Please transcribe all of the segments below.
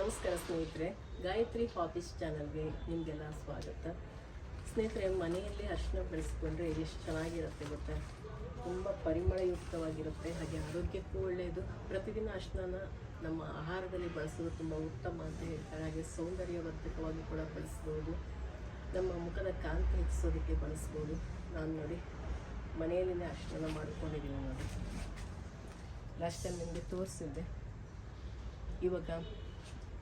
ನಮಸ್ಕಾರ ಸ್ನೇಹಿತರೆ, ಗಾಯತ್ರಿ ಹಾಬೀಸ್ ಚಾನಲ್ಗೆ ನಿಮಗೆಲ್ಲ ಸ್ವಾಗತ. ಸ್ನೇಹಿತರೆ, ಮನೆಯಲ್ಲಿ ಅರಿಶಿನ ಬೆಳೆಸ್ಕೊಂಡ್ರೆ ಎಷ್ಟು ಚೆನ್ನಾಗಿರುತ್ತೆ ಗೊತ್ತಾ? ತುಂಬ ಪರಿಮಳಯುಕ್ತವಾಗಿರುತ್ತೆ, ಹಾಗೆ ಆರೋಗ್ಯಕ್ಕೂ ಒಳ್ಳೆಯದು ಪ್ರತಿದಿನ ಅರಿಶಿನ ನಮ್ಮ ಆಹಾರದಲ್ಲಿ ಬಳಸೋದು ತುಂಬ ಉತ್ತಮ ಅಂತ ಹೇಳ್ತಾರೆ. ಹಾಗೆ ಸೌಂದರ್ಯವರ್ಧಕವಾಗಿ ಕೂಡ ಬಳಸ್ಬೋದು. ನಮ್ಮ ಮುಖದ ಕಾಂತಿ ಹೆಚ್ಚಿಸೋದಕ್ಕೆ ಬಳಸ್ಬೋದು. ನಾನು ನೋಡಿ, ಮನೆಯಲ್ಲಿನೇ ಅರಿಶಿನ ಮಾಡ್ಕೊಂಡಿದ್ದೀನಿ ನೋಡಿ. ಲಾಸ್ಟ್ ಟೈಮ್ ನಿಮಗೆ ತೋರಿಸಿದ್ದೆ. ಇವಾಗ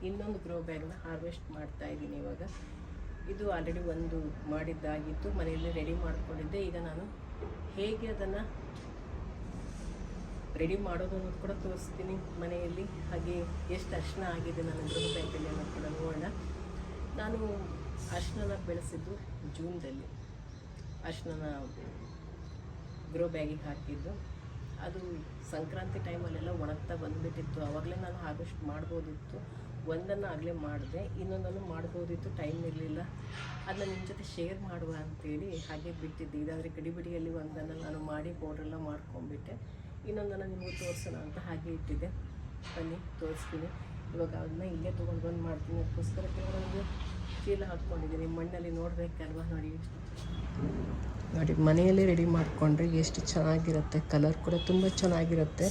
ಇನ್ನೊಂದು ಗ್ರೋ ಬ್ಯಾಗ್ನ ಹಾರ್ವೆಸ್ಟ್ ಮಾಡ್ತಾ ಇದ್ದೀನಿ ಇವಾಗ. ಇದು ಆಲ್ರೆಡಿ ಒಂದು ಮಾಡಿದ್ದಾಗಿತ್ತು. ಮನೆಯಲ್ಲಿ ರೆಡಿ ಮಾಡ್ಕೊಂಡಿದ್ದೆ. ಈಗ ನಾನು ಹೇಗೆ ಅದನ್ನು ರೆಡಿ ಮಾಡೋದು ಅನ್ನೋದು ಕೂಡ ತೋರಿಸ್ತೀನಿ ಮನೆಯಲ್ಲಿ. ಹಾಗೆ ಎಷ್ಟು ಅರ್ಶನ ಆಗಿದೆ ನನ್ನ ಗ್ರೋ ಬ್ಯಾಗಲ್ಲಿ ಅನ್ನೋದು ಕೂಡ ನೋಡೋಣ. ನಾನು ಅರ್ಶನನ ಬೆಳೆಸಿದ್ದು ಜೂನ್ದಲ್ಲಿ. ಅರ್ಶನನ ಗ್ರೋ ಬ್ಯಾಗಿಗೆ ಹಾಕಿದ್ದು. ಅದು ಸಂಕ್ರಾಂತಿ ಟೈಮಲ್ಲೆಲ್ಲ ಒಣಗ್ತಾ ಬಂದುಬಿಟ್ಟಿತ್ತು. ಆವಾಗಲೇ ನಾನು ಹಾರ್ವೆಸ್ಟ್ ಮಾಡ್ಬೋದಿತ್ತು. ಒಂದನ್ನು ಆಗಲೇ ಮಾಡಿದೆ, ಇನ್ನೊಂದನ್ನು ಮಾಡ್ಬೋದಿತ್ತು ಟೈಮ್ ಇರಲಿಲ್ಲ. ಅದನ್ನ ನಿಮ್ಮ ಜೊತೆ ಶೇರ್ ಮಾಡುವ ಅಂತೇಳಿ ಹಾಗೆ ಬಿಟ್ಟಿದ್ದೆ. ಇದಾದರೆ ಗಡಿಬಿಡಿಯಲ್ಲಿ ಒಂದನ್ನು ನಾನು ಮಾಡಿ ಪೌಡ್ರೆಲ್ಲ ಮಾಡ್ಕೊಂಡ್ಬಿಟ್ಟೆ. ಇನ್ನೊಂದನ್ನು ನಿಮಗೆ ತೋರಿಸೋಣ ಅಂತ ಹಾಗೆ ಇಟ್ಟಿದ್ದೆ. ಬನ್ನಿ, ತೋರಿಸ್ತೀನಿ. ಇವಾಗ ಅದನ್ನ ಇಲ್ಲೇ ತೊಗೊಂಡು ಬಂದು ಮಾಡ್ತೀನಿ. ಅದಕ್ಕೋಸ್ಕರ ಕೆಲವೊಂದು ಚೀಲ ಹಾಕ್ಕೊಂಡಿದ್ದೀನಿ. ಮಣ್ಣಲ್ಲಿ ನೋಡಬೇಕಲ್ವ ನೋಡಿ. ನೋಡಿ, ಮನೆಯಲ್ಲೇ ರೆಡಿ ಮಾಡಿಕೊಂಡ್ರೆ ಎಷ್ಟು ಚೆನ್ನಾಗಿರುತ್ತೆ. ಕಲರ್ ಕೂಡ ತುಂಬ ಚೆನ್ನಾಗಿರುತ್ತೆ.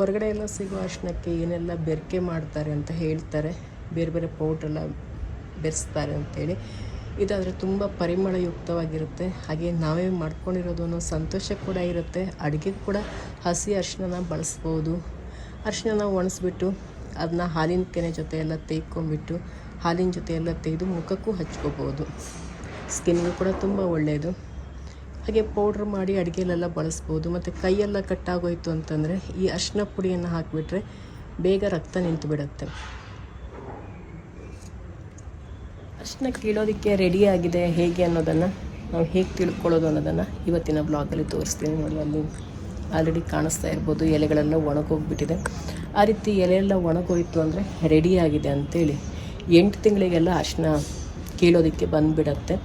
ಹೊರಗಡೆ ಎಲ್ಲ ಸಿಗೋ ಅರಿಶಿಣಕ್ಕೆ ಏನೆಲ್ಲ ಬೆರಕೆ ಮಾಡ್ತಾರೆ ಅಂತ ಹೇಳ್ತಾರೆ. ಬೇರೆ ಬೇರೆ ಪೌಡ್ರೆಲ್ಲ ಬೆರೆಸ್ತಾರೆ ಅಂತೇಳಿ ಇದಾದರೆ ತುಂಬ ಪರಿಮಳಯುಕ್ತವಾಗಿರುತ್ತೆ. ಹಾಗೆ ನಾವೇ ಮಾಡ್ಕೊಂಡಿರೋದು ಅನ್ನೋ ಸಂತೋಷ ಕೂಡ ಇರುತ್ತೆ. ಅಡುಗೆ ಕೂಡ ಹಸಿ ಅರಿಶಿನ ಬಳಸ್ಬೋದು. ಅರಿಶಿಣನ ಒಣಸ್ಬಿಟ್ಟು ಅದನ್ನ ಹಾಲಿನ ಕೆನೆ ಜೊತೆ ಎಲ್ಲ ತೆಯ್ಕೊಂಬಿಟ್ಟು ಹಾಲಿನ ಜೊತೆ ಎಲ್ಲ ತೆಗೆದು ಮುಖಕ್ಕೂ ಹಚ್ಕೋಬೋದು. ಸ್ಕಿನ್ಗೂ ಕೂಡ ತುಂಬ ಒಳ್ಳೆಯದು ಹಾಗೆ ಪೌಡ್ರ್ ಮಾಡಿ ಅಡುಗೆಲೆಲ್ಲ ಬಳಸ್ಬೋದು. ಮತ್ತು ಕೈಯೆಲ್ಲ ಕಟ್ಟಾಗೋಯ್ತು ಅಂತಂದರೆ ಈ ಅರಿಶಿನ ಪುಡಿಯನ್ನು ಹಾಕಿಬಿಟ್ರೆ ಬೇಗ ರಕ್ತ ನಿಂತು ಬಿಡುತ್ತೆ ಅರಿಶಿನ ಕೀಳೋದಕ್ಕೆ ರೆಡಿ ಆಗಿದೆ ಹೇಗೆ ಅನ್ನೋದನ್ನು ನಾವು ಹೇಗೆ ತಿಳ್ಕೊಳ್ಳೋದು ಅನ್ನೋದನ್ನು ಇವತ್ತಿನ ಬ್ಲಾಗಲ್ಲಿ ತೋರಿಸ್ತೀನಿ ನೋಡಿ, ಅಲ್ಲಿ ಆಲ್ರೆಡಿ ಕಾಣಿಸ್ತಾ ಇರ್ಬೋದು, ಎಲೆಗಳೆಲ್ಲ ಒಣಗೋಗ್ಬಿಟ್ಟಿದೆ. ಆ ರೀತಿ ಎಲೆ ಎಲ್ಲ ಒಣಗೋಯ್ತು ಅಂದರೆ ರೆಡಿಯಾಗಿದೆ ಅಂತೇಳಿ ಎಂಟು ತಿಂಗಳಿಗೆಲ್ಲ ಅರಿಶಿನ ಕೀಳೋದಕ್ಕೆ ಬಂದುಬಿಡತ್ತೆ.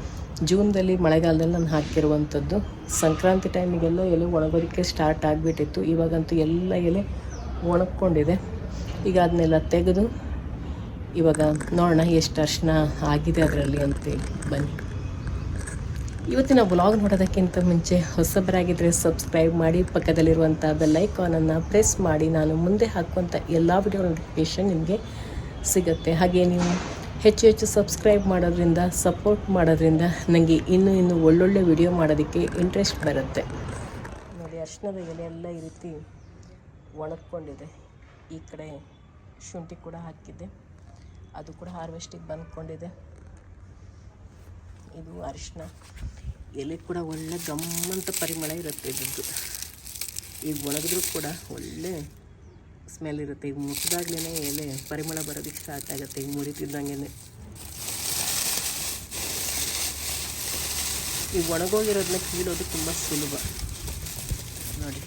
ಜೂನ್ದಲ್ಲಿ ಮಳೆಗಾಲದಲ್ಲಿ ನಾನು ಹಾಕಿರುವಂಥದ್ದು. ಸಂಕ್ರಾಂತಿ ಟೈಮಿಗೆಲ್ಲ ಎಲೆ ಒಣಗೋದಕ್ಕೆ ಸ್ಟಾರ್ಟ್ ಆಗಿಬಿಟ್ಟಿತ್ತು. ಇವಾಗಂತೂ ಎಲ್ಲ ಎಲೆ ಒಣಗ್ಕೊಂಡಿದೆ. ಈಗ ಅದನ್ನೆಲ್ಲ ತೆಗೆದು ಇವಾಗ ನೋಡೋಣ ಎಷ್ಟು ಅರ್ಶಿನ ಆಗಿದೆ ಅದರಲ್ಲಿ ಅಂತೇಳಿ ಬನ್ನಿ. ಇವತ್ತಿನ ಬ್ಲಾಗ್ ನೋಡೋದಕ್ಕಿಂತ ಮುಂಚೆ ಹೊಸಬರಾಗಿದ್ದರೆ ಸಬ್ಸ್ಕ್ರೈಬ್ ಮಾಡಿ, ಪಕ್ಕದಲ್ಲಿರುವಂಥ ಬೆಲ್ ಐಕಾನನ್ನು ಪ್ರೆಸ್ ಮಾಡಿ. ನಾನು ಮುಂದೆ ಹಾಕುವಂಥ ಎಲ್ಲ ವಿಡಿಯೋ ನೋಟಿಫಿಕೇಷನ್ ನಿಮಗೆ ಸಿಗುತ್ತೆ. ಹಾಗೆ ನೀವು ಹೆಚ್ಚು ಹೆಚ್ಚು ಸಬ್ಸ್ಕ್ರೈಬ್ ಮಾಡೋದ್ರಿಂದ, ಸಪೋರ್ಟ್ ಮಾಡೋದ್ರಿಂದ ನನಗೆ ಇನ್ನೂ ಇನ್ನೂ ಒಳ್ಳೊಳ್ಳೆ ವಿಡಿಯೋ ಮಾಡೋದಕ್ಕೆ ಇಂಟ್ರೆಸ್ಟ್ ಬರುತ್ತೆ. ನೋಡಿ ಅರ್ಶಿನದ ಎಲೆ ಎಲ್ಲ ಈ ರೀತಿ ಒಣಗ್ಕೊಂಡಿದೆ. ಈ ಕಡೆ ಶುಂಠಿ ಕೂಡ ಹಾಕಿದ್ದೆ. ಅದು ಕೂಡ ಹಾರ್ವೆಸ್ಟಿಗೆ ಬಂದ್ಕೊಂಡಿದೆ. ಇದು ಅರಿಶಿನ ಎಲೆ ಕೂಡ ಒಳ್ಳೆ ಗಮ್ಮಂತ ಪರಿಮಳ ಇರುತ್ತೆ ಇದ್ದು ಈಗ ಒಣಗಿದ್ರೂ ಕೂಡ ಒಳ್ಳೆ ಸ್ಮೆಲ್ ಇರುತ್ತೆ. ಈಗ ಮುಟ್ಟಿದಾಗ್ಲೇ ಎಲೆ ಪರಿಮಳ ಬರೋದಕ್ಕೆ ಸ್ಟಾರ್ಟ್ ಆಗುತ್ತೆ. ಈಗ ಮುರಿತಿದ್ದಂಗೆ ಈಗ ಒಣಗೋಗಿರೋದನ್ನ ಕೀಳೋದು ತುಂಬ ಸುಲಭ. ನೋಡಿ.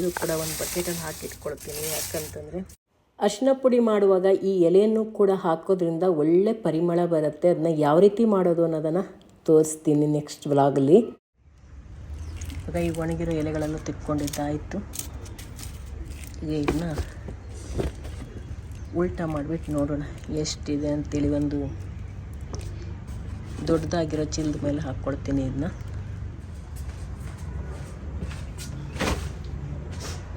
ಇದು ಕೂಡ ಒಂದು ಬಕೆಟಲ್ಲಿ ಹಾಕಿಟ್ಕೊಳ್ತೀನಿ. ಯಾಕಂತಂದರೆ ಅರಿಶಿನ ಪುಡಿ ಮಾಡುವಾಗ ಈ ಎಲೆಯನ್ನು ಕೂಡ ಹಾಕೋದ್ರಿಂದ ಒಳ್ಳೆ ಪರಿಮಳ ಬರುತ್ತೆ. ಅದನ್ನ ಯಾವ ರೀತಿ ಮಾಡೋದು ಅನ್ನೋದನ್ನು ತೋರಿಸ್ತೀನಿ ನೆಕ್ಸ್ಟ್ ವ್ಲಾಗಲ್ಲಿ ಇವಾಗ ಈ ಒಣಗಿರೋ ಎಲೆಗಳನ್ನು ತಿಕ್ಕೊಂಡಿದ್ದಾಯಿತು. ಈಗ ಇದನ್ನ ಉಲ್ಟಾ ಮಾಡಿಬಿಟ್ಟು ನೋಡೋಣ ಎಷ್ಟಿದೆ ಅಂತೇಳಿ ಒಂದು ದೊಡ್ಡದಾಗಿರೋ ಚಿಲ್ದ ಮೇಲೆ ಹಾಕ್ಕೊಳ್ತೀನಿ ಇದನ್ನ.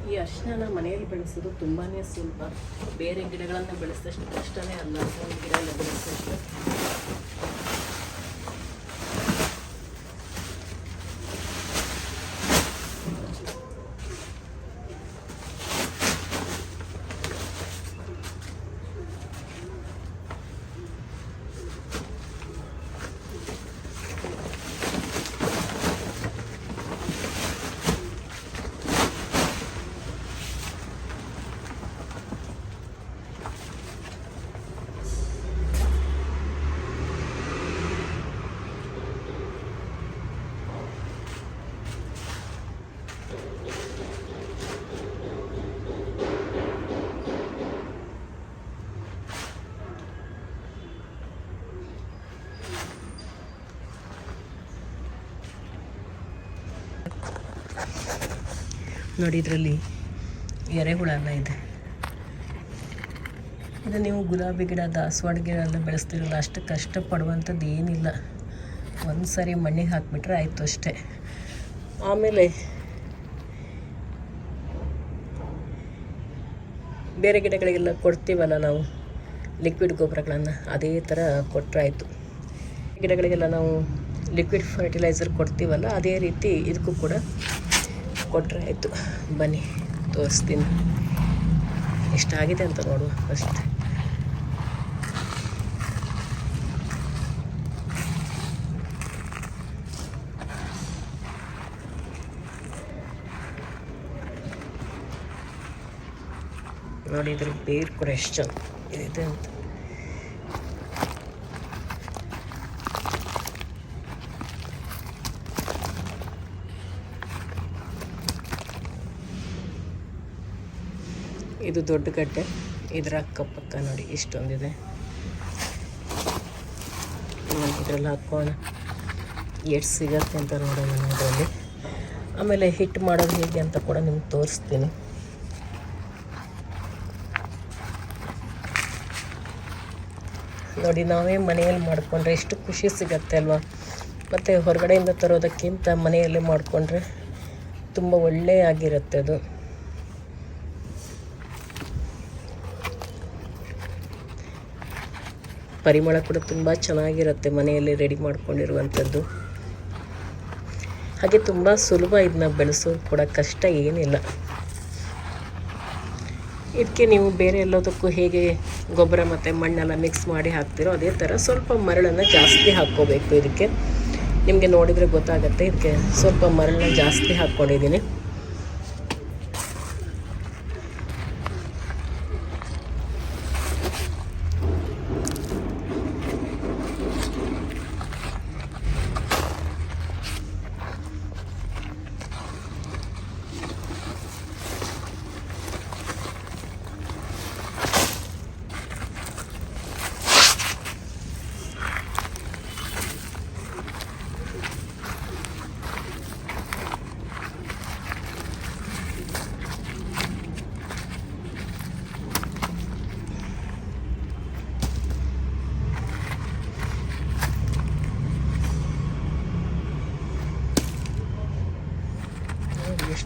ಈ ಅರಿಶಿನ ಮನೆಯಲ್ಲಿ ಬೆಳೆಸೋದು ತುಂಬಾ ಸುಲಭ. ಬೇರೆ ಗಿಡಗಳನ್ನು ಬೆಳೆಸಿದಷ್ಟು ಕಷ್ಟನೇ ಅಲ್ಲ. ಗಿಡ ಬೆಳೆಸಿದಷ್ಟು. ನೋಡಿ, ಇದರಲ್ಲಿ ಎರೆಹುಳನ ಇದೆ. ಇದು ನೀವು ಗುಲಾಬಿ ಗಿಡ ದಾಸವಾಡ ಗಿಡ ಎಲ್ಲ ಬೆಳೆಸ್ತಿರಲ್ಲ, ಅಷ್ಟು ಕಷ್ಟಪಡುವಂಥದ್ದು ಏನಿಲ್ಲ. ಒಂದು ಸಾರಿ ಮಣ್ಣಿಗೆ ಹಾಕಿಬಿಟ್ರೆ ಆಯಿತು ಅಷ್ಟೇ. ಆಮೇಲೆ ಬೇರೆ ಗಿಡಗಳಿಗೆಲ್ಲ ಕೊಡ್ತೀವಲ್ಲ ನಾವು ಲಿಕ್ವಿಡ್ ಗೊಬ್ಬರಗಳನ್ನು, ಅದೇ ಥರ ಕೊಟ್ಟರೆ ಆಯಿತು ಗಿಡಗಳಿಗೆಲ್ಲ ನಾವು ಲಿಕ್ವಿಡ್ ಫರ್ಟಿಲೈಸರ್ ಕೊಡ್ತೀವಲ್ಲ, ಅದೇ ರೀತಿ ಇದಕ್ಕೂ ಕೂಡ ಕೊಟ್ಟರೆ ಆಯಿತು ಬನ್ನಿ ತೋರಿಸ್ತೀನಿ. ಎಷ್ಟಾಗಿದೆ ಅಂತ ನೋಡುವ ಅಷ್ಟೇ. ನೋಡಿ ಇದ್ರ ಬೇರು ಕೂಡ ಎಷ್ಟು ಚೆನ್ನಾಗಿದೆ ಇದೆ ಅಂತ. ಇದು ದೊಡ್ಡ ಗಡ್ಡೆ. ಇದರ ಅಕ್ಕಪಕ್ಕ ನೋಡಿ, ಇಷ್ಟೊಂದಿದೆ. ಇದರಲ್ಲಿ ಹಾಕೋಣ. ಎಷ್ಟು ಸಿಗತ್ತೆ ಅಂತ ನೋಡೋಣ ಇದರಲ್ಲಿ. ಆಮೇಲೆ ಹಿಟ್ಟು ಮಾಡೋದು ಹೇಗೆ ಅಂತ ಕೂಡ ನಿಮ್ಗೆ ತೋರಿಸ್ತೀನಿ. ನೋಡಿ ನಾವೇ ಮನೆಯಲ್ಲಿ ಮಾಡಿಕೊಂಡ್ರೆ ಎಷ್ಟು ಖುಷಿ ಸಿಗತ್ತೆ ಅಲ್ವಾ? ಮತ್ತು ಹೊರಗಡೆಯಿಂದ ತರೋದಕ್ಕಿಂತ ಮನೆಯಲ್ಲೇ ಮಾಡಿಕೊಂಡ್ರೆ ತುಂಬ ಒಳ್ಳೆಯಾಗಿರುತ್ತೆ ಅದು. ಪರಿಮಳ ಕೂಡ ತುಂಬ ಚೆನ್ನಾಗಿರುತ್ತೆ ಮನೆಯಲ್ಲಿ ರೆಡಿ ಮಾಡ್ಕೊಂಡಿರುವಂಥದ್ದು. ಹಾಗೆ ತುಂಬ ಸುಲಭ ಇದನ್ನ ಬೆಳೆಸೋದು ಕೂಡ ಕಷ್ಟ ಏನಿಲ್ಲ. ಇದಕ್ಕೆ ನೀವು ಬೇರೆ ಎಲ್ಲದಕ್ಕೂ ಹೇಗೆ ಗೊಬ್ಬರ ಮತ್ತು ಮಣ್ಣೆಲ್ಲ ಮಿಕ್ಸ್ ಮಾಡಿ ಹಾಕ್ತಿರೋ ಅದೇ ಥರ ಸ್ವಲ್ಪ ಮರಳನ್ನು ಜಾಸ್ತಿ ಹಾಕ್ಕೋಬೇಕು ಇದಕ್ಕೆ. ನಿಮಗೆ ನೋಡಿದರೆ ಗೊತ್ತಾಗುತ್ತೆ. ಇದಕ್ಕೆ ಸ್ವಲ್ಪ ಮರಳನ್ನ ಜಾಸ್ತಿ ಹಾಕ್ಕೊಂಡಿದ್ದೀನಿ.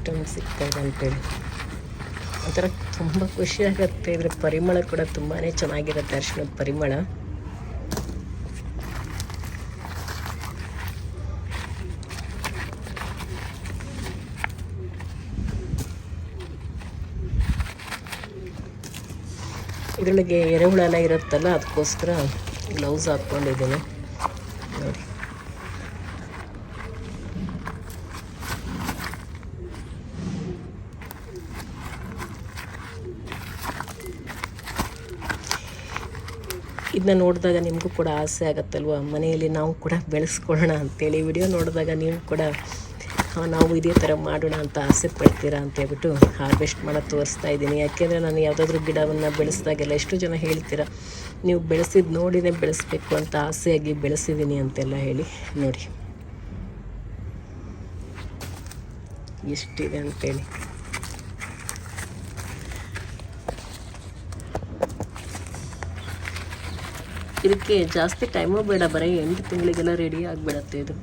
ಎಷ್ಟೊಂದು ಸಿಗ್ತಾ ಇದೆ ಅಂತೇಳಿ. ಒಂಥರ ತುಂಬ ಖುಷಿ ಆಗುತ್ತೆ ಇದ್ರ ಪರಿಮಳ ಕೂಡ ತುಂಬಾ ಚೆನ್ನಾಗಿರುತ್ತೆ ಅರಿಶಿಣದ ಪರಿಮಳ. ಇದರೊಳಗೆ ಎರೆಹುಳ ಇರುತ್ತಲ್ಲ, ಅದಕ್ಕೋಸ್ಕರ ಗ್ಲೌಸ್ ಹಾಕ್ಕೊಂಡಿದ್ದೀನಿ ನೋಡಿ ಇದನ್ನ ನೋಡಿದಾಗ ನಿಮಗೂ ಕೂಡ ಆಸೆ ಆಗುತ್ತಲ್ವ? ಮನೆಯಲ್ಲಿ ನಾವು ಕೂಡ ಬೆಳೆಸ್ಕೊಳ್ಳೋಣ ಅಂತೇಳಿ ವಿಡಿಯೋ ನೋಡಿದಾಗ ನೀವು ಕೂಡ ನಾವು ಇದೇ ಥರ ಮಾಡೋಣ ಅಂತ ಆಸೆ ಪಡ್ತೀರಾ? ಅಂತ ಹೇಳ್ಬಿಟ್ಟು ಹಾರ್ವೆಸ್ಟ್ ಮಾಡೋದು ತೋರಿಸ್ತಾ ಇದ್ದೀನಿ. ಯಾಕೆಂದರೆ ನಾನು ಯಾವುದಾದ್ರೂ ಗಿಡವನ್ನು ಬೆಳೆಸಿದಾಗೆಲ್ಲ ಎಷ್ಟು ಜನ ಹೇಳ್ತೀರಾ, ನೀವು ಬೆಳೆಸಿದ ನೋಡಿನೇ ಬೆಳೆಸ್ಬೇಕು ಅಂತ ಆಸೆಯಾಗಿ ಬೆಳೆಸಿದ್ದೀನಿ ಅಂತೆಲ್ಲ ಹೇಳಿ ನೋಡಿ. ಎಷ್ಟಿದೆ ಅಂತೇಳಿ. ಇದಕ್ಕೆ ಜಾಸ್ತಿ ಟೈಮು ಬೇಡ, ಬರೀ ಎಂಟು ತಿಂಗಳಿಗೆಲ್ಲ ರೆಡಿ ಆಗಿಬಿಡತ್ತೆ ಇದು.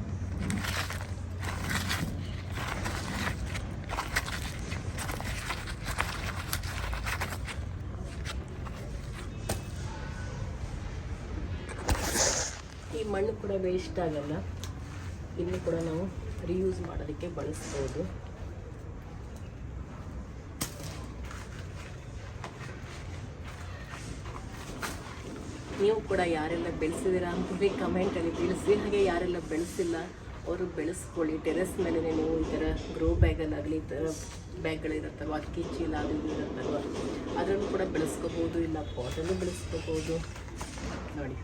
ಈ ಮಣ್ಣು ಕೂಡ ವೇಸ್ಟ್ ಆಗಲ್ಲ. ಇಲ್ಲಿ ಕೂಡ ನಾವು ರಿಯೂಸ್ ಮಾಡೋದಕ್ಕೆ ಬಳಸ್ಬೋದು. ನೀವು ಕೂಡ ಯಾರೆಲ್ಲ ಬೆಳೆಸಿದ್ದೀರಾ ಬಿ ಕಮೆಂಟಲ್ಲಿ ತಿಳಿಸಿ. ಹಾಗೆ ಯಾರೆಲ್ಲ ಬೆಳೆಸಿಲ್ಲ, ಅವರು ಬೆಳೆಸ್ಕೊಳ್ಳಿ. ಟೆರೆಸ್ ಮೇಲೆ ನೀವು ಈ ಥರ ಗ್ರೋ ಬ್ಯಾಗಲ್ಲಾಗಲಿ ಈ ಥರ ಬ್ಯಾಗ್ಗಳಿರುತ್ತಲ್ವ ಅಕ್ಕಿ, ಚೀಲ ಅದು ಇರುತ್ತಲ್ವ? ಅದರಲ್ಲೂ ಕೂಡ ಬೆಳೆಸ್ಕೋಬೋದು, ಇಲ್ಲ ಪಾಟಲ್ಲೂ ಬೆಳೆಸ್ಕೋಬೋದು. ನೋಡಿ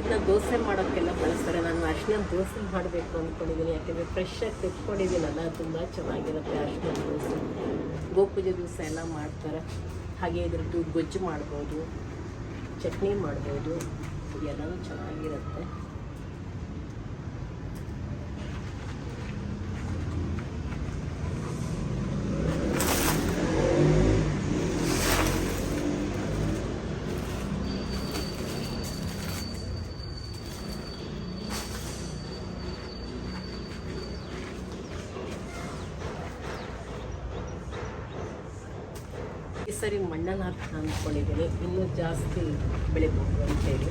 ಇದನ್ನ ದೋಸೆ ಮಾಡೋಕ್ಕೆಲ್ಲ ಬಳಸ್ತಾರೆ ನಾನು ಅರ್ಶಿನ ದೋಸೆ ಮಾಡಬೇಕು ಅಂದ್ಕೊಂಡಿದ್ದೀನಿ. ಯಾಕೆಂದರೆ ಫ್ರೆಶ್ ಆಗಿ ತೆಗೆದುಕೊಂಡಿದ್ದೀನಲ್ಲ ತುಂಬ ಚೆನ್ನಾಗಿರುತ್ತೆ ಅರ್ಶಿನ ದೋಸೆ ಗೋಪೂಜೆ ದಿವಸ ಎಲ್ಲ ಮಾಡ್ತಾರೆ. ಹಾಗೆ ಇದ್ರದ್ದು ಗೊಜ್ಜು ಮಾಡ್ಬೋದು, ಚಟ್ನಿ ಮಾಡ್ಬೋದು, ಎಲ್ಲನೂ ಚೆನ್ನಾಗಿರುತ್ತೆ. ಈ ನಾನು ಅಂದ್ಕೊಂಡಿದ್ದೀನಿ. ಇನ್ನೂ ಜಾಸ್ತಿ ಬೆಳಿಬೋದು ಅಂತೇಳಿ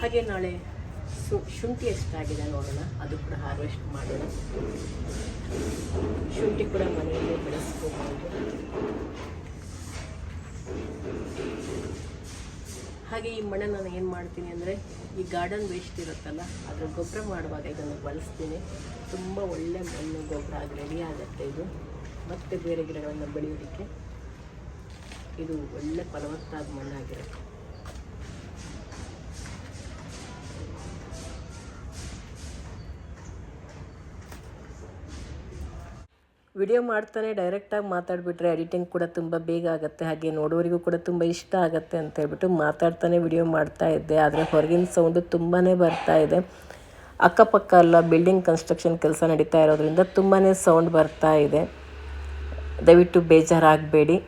ಹಾಗೆ ನಾಳೆ ಸು, ಶುಂಠಿ ಎಷ್ಟಾಗಿದೆ ನೋಡೋಣ. ಅದು ಕೂಡ ಹಾರ್ವೆಸ್ಟ್ ಮಾಡೋಣ. ಶುಂಠಿ ಕೂಡ ಮನೆಯಲ್ಲೇ ಬೆಳೆಸ್ಕೋಬಹುದು ಹಾಗೆ ಈ ಮಣ್ಣನ್ನು ನಾನು ಏನು ಮಾಡ್ತೀನಿ ಅಂದರೆ ಈ ಗಾರ್ಡನ್ ವೇಸ್ಟ್ ಇರುತ್ತಲ್ಲ, ಅದರ ಗೊಬ್ಬರ ಮಾಡುವಾಗ ಇದನ್ನು ಬಳಸ್ತೀನಿ. ತುಂಬ ಒಳ್ಳೆ ಮಣ್ಣು ಗೊಬ್ಬರ ಆಗಿ ರೆಡಿ ಆಗುತ್ತೆ ಇದು. ಮತ್ತೆ ಬೇರೆ ಗಿಡಗಳನ್ನು ಬೆಳೆಯೋದಕ್ಕೆ ಇದು ಒಳ್ಳೆ ಫಲವತ್ತಾದ ಮಣ್ಣಾಗಿರುತ್ತೆ. ವಿಡಿಯೋ ಮಾಡ್ತಾನೆ ಡೈರೆಕ್ಟಾಗಿ ಮಾತಾಡಿಬಿಟ್ರೆ ಎಡಿಟಿಂಗ್ ಕೂಡ ತುಂಬ ಬೇಗ ಆಗುತ್ತೆ. ಹಾಗೆ ನೋಡೋರಿಗೂ ಕೂಡ ತುಂಬ ಇಷ್ಟ ಆಗುತ್ತೆ ಅಂತ ಹೇಳ್ಬಿಟ್ಟು ಮಾತಾಡ್ತಾನೆ ವಿಡಿಯೋ ಮಾಡ್ತಾ ಇದ್ದೆ. ಆದರೆ ಹೊರಗಿನ ಸೌಂಡು ತುಂಬಾ ಬರ್ತಾ ಇದೆ. ಅಕ್ಕಪಕ್ಕ ಎಲ್ಲ ಬಿಲ್ಡಿಂಗ್ ಕನ್ಸ್ಟ್ರಕ್ಷನ್ ಕೆಲಸ ನಡೀತಾ ಇರೋದ್ರಿಂದ ತುಂಬಾ ಸೌಂಡ್ ಬರ್ತಾ ಇದೆ. ದಯವಿಟ್ಟು ಬೇಜಾರಾಗಬೇಡಿ.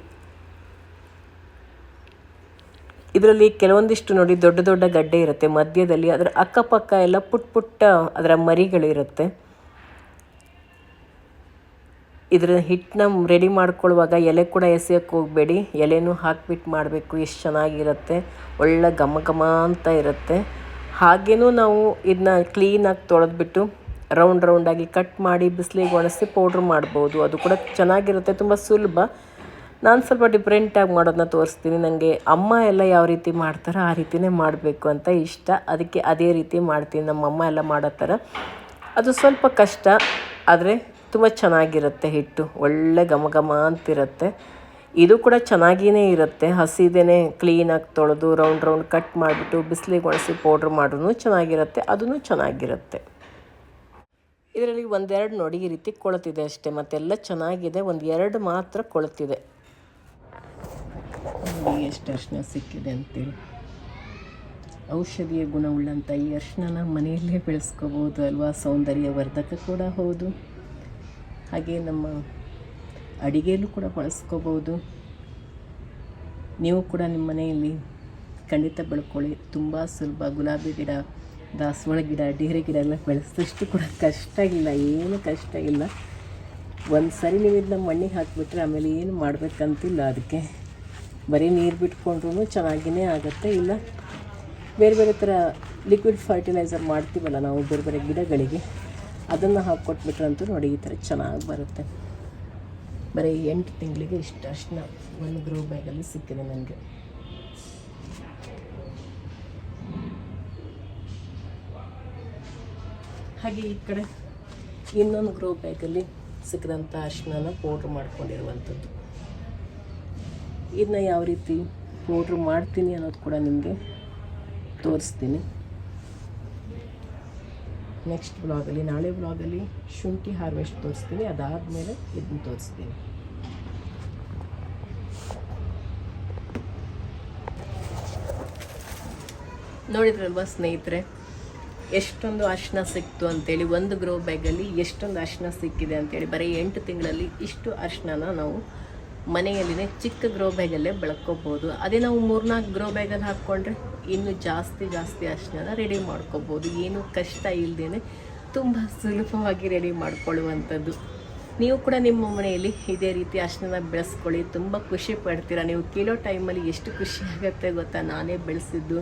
ಇದರಲ್ಲಿ ಕೆಲವೊಂದಿಷ್ಟು ನೋಡಿ ದೊಡ್ಡ ದೊಡ್ಡ ಗಡ್ಡೆ ಇರುತ್ತೆ ಮಧ್ಯದಲ್ಲಿ. ಅದರ ಅಕ್ಕಪಕ್ಕ ಎಲ್ಲ ಪುಟ್ ಪುಟ್ಟ ಅದರ ಮರಿಗಳಿರುತ್ತೆ. ಇದರ ಹಿಟ್ಟನ್ನ ರೆಡಿ ಮಾಡ್ಕೊಳ್ಳುವಾಗ ಎಲೆ ಕೂಡ ಎಸೆಯೋಕ್ಕೆ ಹೋಗಬೇಡಿ. ಎಲೆನೂ ಹಾಕ್ಬಿಟ್ಟು ಮಾಡಬೇಕು, ಎಷ್ಟು ಚೆನ್ನಾಗಿರುತ್ತೆ, ಒಳ್ಳೆ ಘಮ ಘಮ ಅಂತ ಇರುತ್ತೆ. ಹಾಗೇನೂ ನಾವು ಇದನ್ನ ಕ್ಲೀನಾಗಿ ತೊಳೆದ್ಬಿಟ್ಟು ರೌಂಡ್ ರೌಂಡಾಗಿ ಕಟ್ ಮಾಡಿ ಬಿಸಿಲಿಗೆ ಒಣಸಿ ಪೌಡ್ರ್ ಮಾಡ್ಬೋದು. ಅದು ಕೂಡ ಚೆನ್ನಾಗಿರುತ್ತೆ, ತುಂಬ ಸುಲಭ. ನಾನು ಸ್ವಲ್ಪ ಡಿಫ್ರೆಂಟಾಗಿ ಮಾಡೋದನ್ನ ತೋರಿಸ್ತೀನಿ. ನನಗೆ ಅಮ್ಮ ಎಲ್ಲ ಯಾವ ರೀತಿ ಮಾಡ್ತಾರೋ ಆ ರೀತಿಯೇ ಮಾಡಬೇಕು ಅಂತ ಇಷ್ಟ. ಅದಕ್ಕೆ ಅದೇ ರೀತಿ ಮಾಡ್ತೀನಿ. ನಮ್ಮ ಅಮ್ಮ ಎಲ್ಲ ಮಾಡೋ ಥರ. ಅದು ಸ್ವಲ್ಪ ಕಷ್ಟ, ಆದರೆ ತುಂಬ ಚೆನ್ನಾಗಿರುತ್ತೆ ಹಿಟ್ಟು, ಒಳ್ಳೆ ಘಮ ಘಮ ಅಂತಿರುತ್ತೆ. ಇದು ಕೂಡ ಚೆನ್ನಾಗಿಯೇ ಇರುತ್ತೆ. ಹಸಿದೇನೆ ಕ್ಲೀನಾಗಿ ತೊಳೆದು ರೌಂಡ್ ರೌಂಡ್ ಕಟ್ ಮಾಡಿಬಿಟ್ಟು ಬಿಸಿಲಿಗೆ ಒಣಸಿ ಪೌಡ್ರ್ ಮಾಡಿದ್ರೂ ಚೆನ್ನಾಗಿರುತ್ತೆ ಅದೂ ಚೆನ್ನಾಗಿರುತ್ತೆ. ಇದರಲ್ಲಿ ಒಂದೆರಡು ನೋಡಿ ಈ ರೀತಿ ಕೊಳತಿದೆ ಅಷ್ಟೇ, ಮತ್ತೆಲ್ಲ ಚೆನ್ನಾಗಿದೆ, ಒಂದು ಎರಡು ಮಾತ್ರ ಕೊಳತಿದೆ. ಎಷ್ಟು ಅರ್ಶಿನ ಸಿಕ್ಕಿದೆ ಅಂತೇಳಿ ಔಷಧೀಯ ಗುಣವುಳ್ಳಂಥ ಈ ಅರ್ಶಿನ ಮನೆಯಲ್ಲೇ ಬೆಳೆಸ್ಕೋಬೋದು ಅಲ್ವಾ? ಸೌಂದರ್ಯ ವರ್ಧಕ ಕೂಡ ಹೌದು. ಹಾಗೆ ನಮ್ಮ ಅಡಿಗೆಯಲ್ಲೂ ಕೂಡ ಬಳಸ್ಕೋಬೋದು. ನೀವು ಕೂಡ ನಿಮ್ಮ ಮನೆಯಲ್ಲಿ ಖಂಡಿತ ಬೆಳ್ಕೊಳ್ಳಿ. ತುಂಬ ಸುಲಭ. ಗುಲಾಬಿ ಗಿಡ, ದಾಸವಾಳ ಗಿಡ, ಡೇರೆ ಗಿಡ ಎಲ್ಲ ಬೆಳೆಸಿದಷ್ಟು ಕೂಡ ಕಷ್ಟ ಇಲ್ಲ. ಏನು ಕಷ್ಟ ಇಲ್ಲ. ಒಂದು ಸರಿ ನೀವು ಇದನ್ನ ಮಣ್ಣಿಗೆ ಹಾಕಿಬಿಟ್ರೆ ಆಮೇಲೆ ಏನು ಮಾಡಬೇಕಂತಿಲ್ಲ ಅದಕ್ಕೆ. ಬರೀ ನೀರು ಬಿಟ್ಕೊಂಡ್ರೂ ಚೆನ್ನಾಗಿಯೇ ಆಗುತ್ತೆ. ಇಲ್ಲ, ಬೇರೆ ಬೇರೆ ಥರ ಲಿಕ್ವಿಡ್ ಫರ್ಟಿಲೈಸರ್ ಮಾಡ್ತೀವಲ್ಲ ನಾವು, ಬೇರೆ ಬೇರೆ ಗಿಡಗಳಿಗೆ. ಅದನ್ನು ಹಾಕ್ಕೊಟ್ಬಿಟ್ರಂತೂ ನೋಡಿ ಈ ಥರ ಚೆನ್ನಾಗಿ ಬರುತ್ತೆ. ಬರೀ ಎಂಟು ತಿಂಗಳಿಗೆ ಇಷ್ಟು ಅಷ್ಟನ್ನ ಒಂದು ಗ್ರೋ ಬ್ಯಾಗಲ್ಲಿ ಸಿಕ್ಕಿದೆ ನನಗೆ. ಹಾಗೆ ಈ ಕಡೆ ಇನ್ನೊಂದು ಗ್ರೋ ಬ್ಯಾಗಲ್ಲಿ ಸಿಕ್ಕಿದಂಥ ಅರ್ಶಿನ ಪೌಡ್ರ್ ಮಾಡ್ಕೊಂಡಿರುವಂಥದ್ದು. ಇದನ್ನ ಯಾವ ರೀತಿ ಪೌಡ್ರ್ ಮಾಡ್ತೀನಿ ಅನ್ನೋದು ಕೂಡ ನಿಮಗೆ ತೋರಿಸ್ತೀನಿ. ನೆಕ್ಸ್ಟ್ ಬ್ಲಾಗಲ್ಲಿ ನಾಳೆ ಬ್ಲಾಗಲ್ಲಿ ಶುಂಠಿ ಹಾರ್ವೆಸ್ಟ್ ತೋರಿಸ್ತೀನಿ. ಅದಾದಮೇಲೆ ಇದನ್ನ ತೋರಿಸ್ತೀನಿ. ನೋಡಿದ್ರಲ್ವಾ ಸ್ನೇಹಿತರೆ, ಎಷ್ಟೊಂದು ಅರಿಶಿನ ಸಿಕ್ತು ಅಂತೇಳಿ, ಒಂದು ಗ್ರೋ ಬ್ಯಾಗಲ್ಲಿ ಎಷ್ಟೊಂದು ಅರಿಶಿನ ಸಿಕ್ಕಿದೆ ಅಂತೇಳಿ, ಬರೀ ಎಂಟು ತಿಂಗಳಲ್ಲಿ ಇಷ್ಟು ಅರಿಶಿನ ನಾವು ಮನೆಯಲ್ಲಿನೇ ಚಿಕ್ಕ ಗ್ರೋ ಬ್ಯಾಗಲ್ಲೇ ಬೆಳ್ಕೋಬೋದು. ಅದೇ ನಾವು ಮೂರ್ನಾಲ್ಕು ಗ್ರೋ ಬ್ಯಾಗಲ್ಲಿ ಹಾಕ್ಕೊಂಡ್ರೆ ಇನ್ನೂ ಜಾಸ್ತಿ ಜಾಸ್ತಿ ಅರಿಶಿನ ರೆಡಿ ಮಾಡ್ಕೋಬೋದು. ಏನು ಕಷ್ಟ ಇಲ್ಲದೇ ತುಂಬ ಸುಲಭವಾಗಿ ರೆಡಿ ಮಾಡ್ಕೊಳ್ಳುವಂಥದ್ದು. ನೀವು ಕೂಡ ನಿಮ್ಮ ಮನೆಯಲ್ಲಿ ಇದೇ ರೀತಿ ಅಷ್ಟನ್ನ ಬೆಳೆಸ್ಕೊಳ್ಳಿ. ತುಂಬ ಖುಷಿ ಪಡ್ತೀರಾ? ನೀವು ಕೇಳೋ ಟೈಮಲ್ಲಿ ಎಷ್ಟು ಖುಷಿ ಆಗುತ್ತೆ ಗೊತ್ತಾ? ನಾನೇ ಬೆಳೆಸಿದ್ದು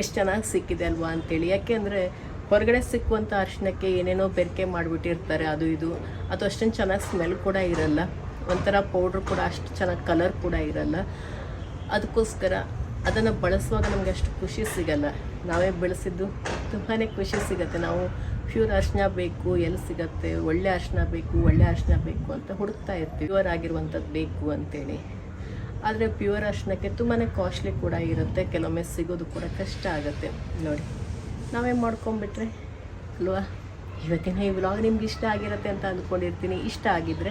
ಎಷ್ಟು ಚೆನ್ನಾಗಿ ಸಿಕ್ಕಿದೆ ಅಲ್ವಾ ಅಂತೇಳಿ. ಯಾಕೆಂದರೆ ಹೊರಗಡೆ ಸಿಕ್ಕುವಂಥ ಅರಿಶಿನಕ್ಕೆ ಏನೇನೋ ಬೆರಕೆ ಮಾಡಿಬಿಟ್ಟಿರ್ತಾರೆ, ಅದು ಇದು. ಅದು ಅಷ್ಟೊಂದು ಚೆನ್ನಾಗಿ ಸ್ಮೆಲ್ ಕೂಡ ಇರಲ್ಲ. ಒಂಥರ ಪೌಡ್ರ್ ಕೂಡ ಅಷ್ಟು ಚೆನ್ನಾಗಿ ಕಲರ್ ಕೂಡ ಇರಲ್ಲ. ಅದಕ್ಕೋಸ್ಕರ ಅದನ್ನು ಬಳಸುವಾಗ ನಮಗೆ ಅಷ್ಟು ಖುಷಿ ಸಿಗಲ್ಲ. ನಾವೇ ಬೆಳೆಸಿದ್ದು ತುಂಬಾ ಖುಷಿ ಸಿಗುತ್ತೆ. ನಾವು ಪ್ಯೂರ್ ಅರ್ಶನ ಬೇಕು ಎಲ್ಲಿ ಸಿಗತ್ತೆ, ಒಳ್ಳೆ ಅರ್ಶನ ಬೇಕು, ಒಳ್ಳೆ ಅರ್ಶನ ಬೇಕು ಅಂತ ಹುಡುಕ್ತಾ ಇರ್ತೀವಿ. ಪ್ಯೂರ್ ಆಗಿರುವಂಥದ್ದು ಬೇಕು ಅಂತೇಳಿ. ಆದರೆ ಪ್ಯೂರ್ ಅರ್ಶನಕ್ಕೆ ತುಂಬಾ ಕಾಸ್ಟ್ಲಿ ಕೂಡ ಇರುತ್ತೆ. ಕೆಲವೊಮ್ಮೆ ಸಿಗೋದು ಕೂಡ ಕಷ್ಟ ಆಗುತ್ತೆ. ನೋಡಿ, ನಾವೇ ಮಾಡ್ಕೊಂಬಿಟ್ರೆ ಅಲ್ವಾ? ಇವತ್ತಿನ ಈ ವ್ಲಾಗ್ ನಿಮ್ಗೆ ಇಷ್ಟ ಆಗಿರುತ್ತೆ ಅಂತ ಅಂದ್ಕೊಂಡಿರ್ತೀನಿ. ಇಷ್ಟ ಆಗಿದ್ದರೆ